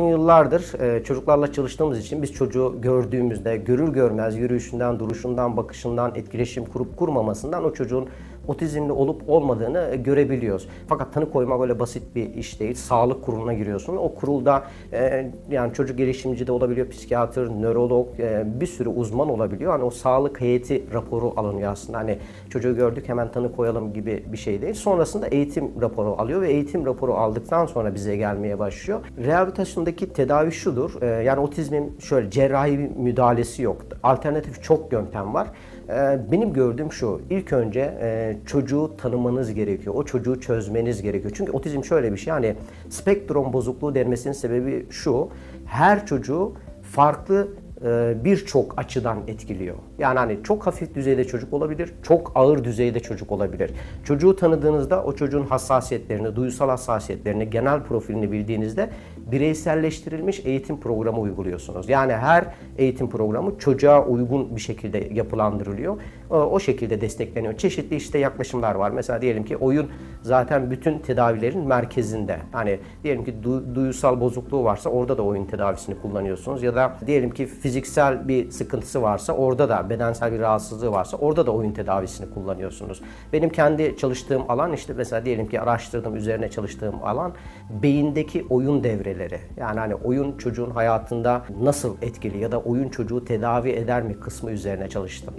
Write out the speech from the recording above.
Yıllardır e, çocuklarla çalıştığımız için biz çocuğu gördüğümüzde görür görmez yürüyüşünden, duruşundan, bakışından, etkileşim kurup kurmamasından o çocuğun otizmli olup olmadığını e, görebiliyoruz. Fakat tanı koymak öyle basit bir iş değil. Sağlık kuruluna giriyorsun. O kurulda e, yani çocuk gelişimci de olabiliyor, psikiyatr, nörolog, e, bir sürü uzman olabiliyor. Hani o sağlık heyeti raporu alınıyor aslında. Hani çocuğu gördük hemen tanı koyalım gibi bir şey değil. Sonrasında eğitim raporu alıyor ve eğitim raporu aldıktan sonra bize gelmeye başlıyor. Rehabilitasyondaki tedavi şudur. e, yani otizmin şöyle cerrahi müdahalesi yok. Alternatif çok yöntem var. E, benim gördüğüm şu. İlk önce e, çocuğu tanımanız gerekiyor. O çocuğu çözmeniz gerekiyor. Çünkü otizm şöyle bir şey. Hani spektrum bozukluğu denmesinin sebebi şu. Her çocuğu farklı birçok açıdan etkiliyor. Yani hani çok hafif düzeyde çocuk olabilir, çok ağır düzeyde çocuk olabilir. Çocuğu tanıdığınızda o çocuğun hassasiyetlerini, duysal hassasiyetlerini, genel profilini bildiğinizde bireyselleştirilmiş eğitim programı uyguluyorsunuz. Yani her eğitim programı çocuğa uygun bir şekilde yapılandırılıyor. O- O şekilde destekleniyor. Çeşitli işte yaklaşımlar var. Mesela diyelim ki oyun zaten bütün tedavilerin merkezinde. Hani diyelim ki du- duysal bozukluğu varsa orada da oyun tedavisini kullanıyorsunuz. Ya da diyelim ki fiziksel bir sıkıntısı varsa orada da bedensel bir rahatsızlığı varsa orada da oyun tedavisini kullanıyorsunuz. Benim kendi çalıştığım alan işte mesela diyelim ki araştırdığım üzerine çalıştığım alan beyindeki oyun devreleri. Yani hani oyun çocuğun hayatında nasıl etkili ya da oyun çocuğu tedavi eder mi kısmı üzerine çalıştım.